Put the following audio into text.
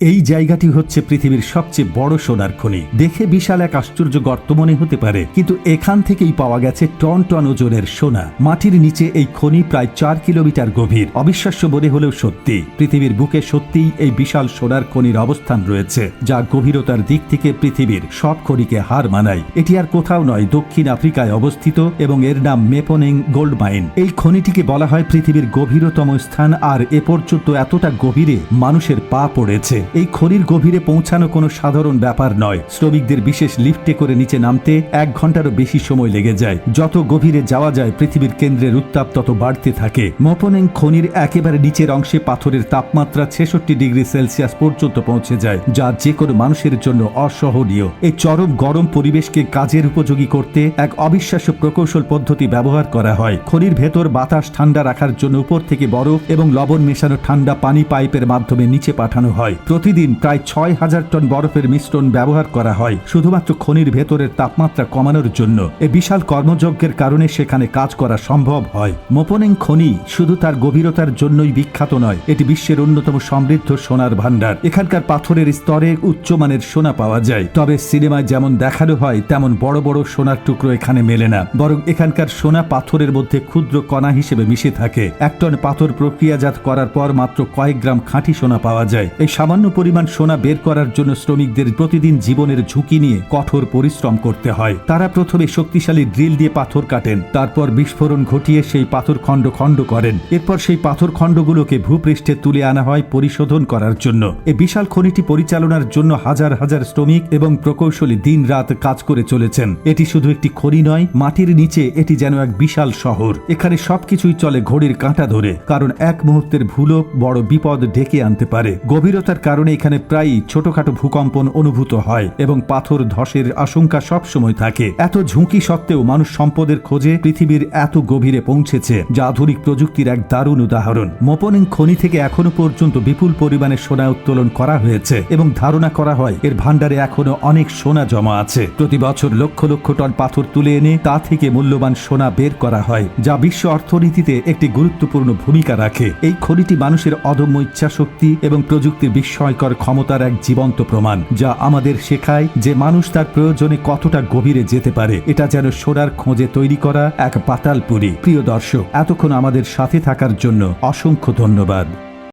এই জায়গাটি হচ্ছে পৃথিবীর সবচেয়ে বড় সোনার খনি। দেখে বিশাল এক আশ্চর্য গর্ত মনে হতে পারে, কিন্তু এখান থেকেই পাওয়া গেছে টন টন ওজনের সোনা। মাটির নিচে এই খনি প্রায় চার কিলোমিটার গভীর। অবিশ্বাস্য মনে হলেও সত্যি, পৃথিবীর বুকে সত্যিই এই বিশাল সোনার খনির অবস্থান রয়েছে, যা গভীরতার দিক থেকে পৃথিবীর সব খনিকে হার মানায়। এটি আর কোথাও নয়, দক্ষিণ আফ্রিকায় অবস্থিত এবং এর নাম মেপনিং গোল্ড মাইন। এই খনিটিকে বলা হয় পৃথিবীর গভীরতম স্থান, আর এ পর্যন্ত এতটা গভীরে মানুষের পা পড়েছে। এই খনির গভীরে পৌঁছানো কোনো সাধারণ ব্যাপার নয়। শ্রমিকদের বিশেষ লিফটে করে নিচে নামতে এক ঘন্টারও বেশি সময় লেগে যায়। যত গভীরে যাওয়া যায়, পৃথিবীর কেন্দ্রের উত্তাপ তত বাড়তে থাকে। মপনেং খনির একেবারে নিচের অংশে পাথরের তাপমাত্রা ছেষট্টি ডিগ্রি সেলসিয়াস পর্যন্ত পৌঁছে যায়, যা যে কোনো মানুষের জন্য অসহনীয়। এই চরম গরম পরিবেশকে কাজের উপযোগী করতে এক অবিশ্বাস্য প্রকৌশল পদ্ধতি ব্যবহার করা হয়। খনির ভেতর বাতাস ঠান্ডা রাখার জন্য উপর থেকে বরফ এবং লবণ মেশানো ঠান্ডা পানি পাইপের মাধ্যমে নিচে পাঠানো হয়। প্রতিদিন প্রায় ছয় হাজার টন বরফের মিশ্রণ ব্যবহার করা হয়, শুধুমাত্র খনির ভেতরের তাপমাত্রা কমানোর জন্য। এ বিশাল কর্মযজ্ঞের কারণে সেখানে কাজ করা সম্ভব হয়। মোপনিং খনি শুধু তার গভীরতার জন্যই বিখ্যাত নয়, এটি বিশ্বের অন্যতম সমৃদ্ধ সোনার ভাণ্ডার। এখানকার পাথরের স্তরে উচ্চমানের সোনা পাওয়া যায়, তবে সিনেমায় যেমন দেখানো হয়, তেমন বড় বড় সোনার টুকরো এখানে মেলে না। বরং এখানকার সোনা পাথরের মধ্যে ক্ষুদ্র কণা হিসেবে মিশে থাকে। এক টন পাথর প্রক্রিয়াজাত করার পর মাত্র কয়েক গ্রাম খাঁটি সোনা পাওয়া যায়। এই সামান্য পরিমাণ সোনা বের করার জন্য শ্রমিকদের প্রতিদিন জীবনের ঝুঁকি নিয়ে কঠোর পরিশ্রম করতে হয়। তারা প্রথমে শক্তিশালী ড্রিল দিয়ে পাথর কাটেন, তারপর বিস্ফোরণ ঘটিয়ে সেই পাথর খণ্ড খণ্ড করেন। এরপর সেই পাথর খণ্ডগুলোকে ভূপৃষ্ঠে তুলে আনা হয় পরিশোধন করার জন্য। এই বিশাল খনিটি পরিচালনার জন্য হাজার হাজার শ্রমিক এবং প্রকৌশলী দিন রাত কাজ করে চলেছেন। এটি শুধু একটি খনি নয়, মাটির নিচে এটি যেন এক বিশাল শহর। এখানে সবকিছুই চলে ঘড়ির কাঁটা ধরে, কারণ এক মুহূর্তের ভুলও বড় বিপদ ডেকে আনতে পারে। গভীরতার কারণে এখানে প্রায়ই ছোটখাটো ভূকম্পন অনুভূত হয় এবং পাথর ধসের আশঙ্কা সবসময় থাকে। এত ঝুঁকি সত্ত্বেও মানুষ সম্পদের খোঁজে পৃথিবীর এত গভীরে পৌঁছেছে, যা আধুনিক প্রযুক্তির এক দারুণ উদাহরণ। মোপনিং খনি থেকে এখনও পর্যন্ত বিপুল পরিমাণে সোনা উত্তোলন করা হয়েছে এবং ধারণা করা হয় এর ভাণ্ডারে এখনও অনেক সোনা জমা আছে। প্রতি বছর লক্ষ লক্ষ টন পাথর তুলে এনে তা থেকে মূল্যবান সোনা বের করা হয়, যা বিশ্ব অর্থনীতিতে একটি গুরুত্বপূর্ণ ভূমিকা রাখে। এই খনিটি মানুষের অদম্য ইচ্ছাশক্তি এবং প্রযুক্তির বিস্ময়কর ক্ষমতার এক জীবন্ত প্রমাণ, যা আমাদের শেখায় যে মানুষ তার প্রয়োজনে কতটা গভীরে যেতে পারে। এটা যেন সোনার খোঁজে তৈরি করা এক পাতালপুরি প্রিয় দর্শক, এতক্ষণ আমাদের সাথে থাকার জন্য অসংখ্য ধন্যবাদ।